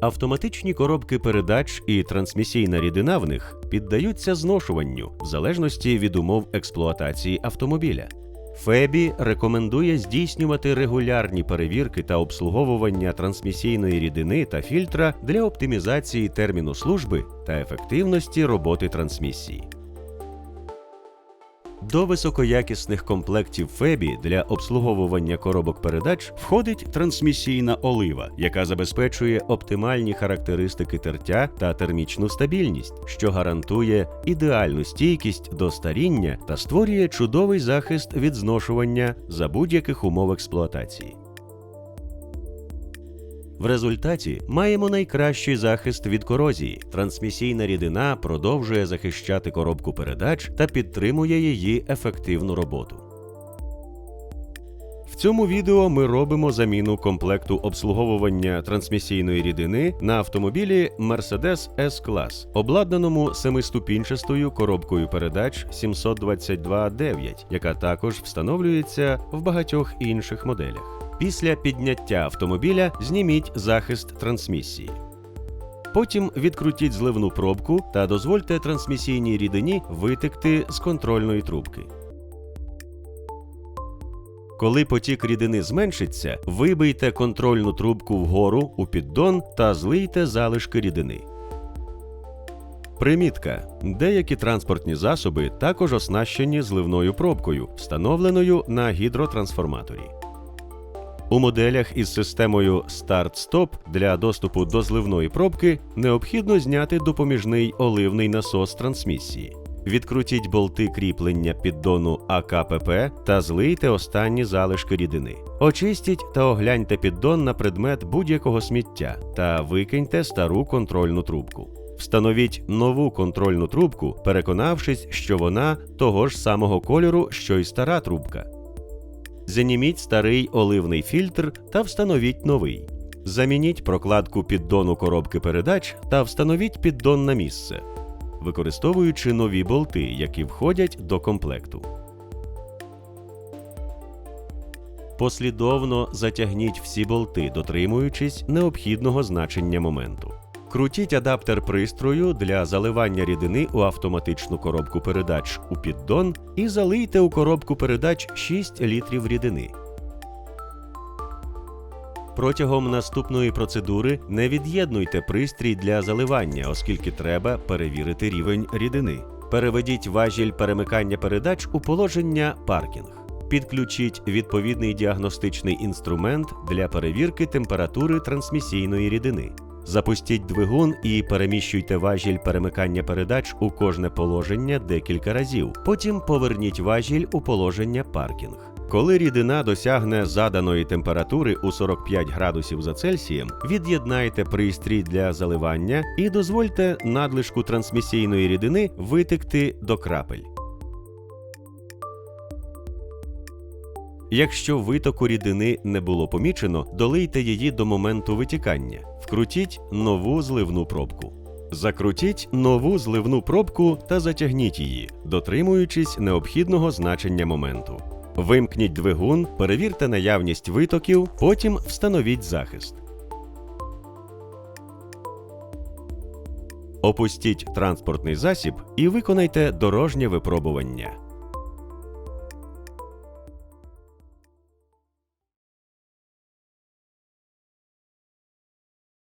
Автоматичні коробки передач і трансмісійна рідина в них піддаються зношуванню в залежності від умов експлуатації автомобіля. Фебі рекомендує здійснювати регулярні перевірки та обслуговування трансмісійної рідини та фільтра для оптимізації терміну служби та ефективності роботи трансмісії. До високоякісних комплектів Фебі для обслуговування коробок передач входить трансмісійна олива, яка забезпечує оптимальні характеристики тертя та термічну стабільність, що гарантує ідеальну стійкість до старіння та створює чудовий захист від зношування за будь-яких умов експлуатації. В результаті маємо найкращий захист від корозії. Трансмісійна рідина продовжує захищати коробку передач та підтримує її ефективну роботу. В цьому відео ми робимо заміну комплекту обслуговування трансмісійної рідини на автомобілі Mercedes S-Class, обладнаному семиступінчастою коробкою передач 722.9, яка також встановлюється в багатьох інших моделях. Після підняття автомобіля зніміть захист трансмісії. Потім відкрутіть зливну пробку та дозвольте трансмісійній рідині витекти з контрольної трубки. Коли потік рідини зменшиться, вибийте контрольну трубку вгору у піддон та злийте залишки рідини. Примітка. Деякі транспортні засоби також оснащені зливною пробкою, встановленою на гідротрансформаторі. У моделях із системою Start-Stop для доступу до зливної пробки необхідно зняти допоміжний оливний насос трансмісії. Відкрутіть болти кріплення піддону АКПП та злийте останні залишки рідини. Очистіть та огляньте піддон на предмет будь-якого сміття та викиньте стару контрольну трубку. Встановіть нову контрольну трубку, переконавшись, що вона того ж самого кольору, що й стара трубка. Заніміть старий оливний фільтр та встановіть новий. Замініть прокладку піддону коробки передач та встановіть піддон на місце, використовуючи нові болти, які входять до комплекту. Послідовно затягніть всі болти, дотримуючись необхідного значення моменту. Крутіть адаптер пристрою для заливання рідини у автоматичну коробку передач у піддон і залийте у коробку передач 6 літрів рідини. Протягом наступної процедури не від'єднуйте пристрій для заливання, оскільки треба перевірити рівень рідини. Переведіть важіль перемикання передач у положення паркінг. Підключіть відповідний діагностичний інструмент для перевірки температури трансмісійної рідини. Запустіть двигун і переміщуйте важіль перемикання передач у кожне положення декілька разів. Потім поверніть важіль у положення паркінг. Коли рідина досягне заданої температури у 45 градусів за Цельсієм, від'єднайте пристрій для заливання і дозвольте надлишку трансмісійної рідини витекти до крапель. Якщо витоку рідини не було помічено, долийте її до моменту витікання. Вкрутіть нову зливну пробку. Закрутіть нову зливну пробку та затягніть її, дотримуючись необхідного значення моменту. Вимкніть двигун, перевірте наявність витоків, потім встановіть захист. Опустіть транспортний засіб і виконайте дорожнє випробування.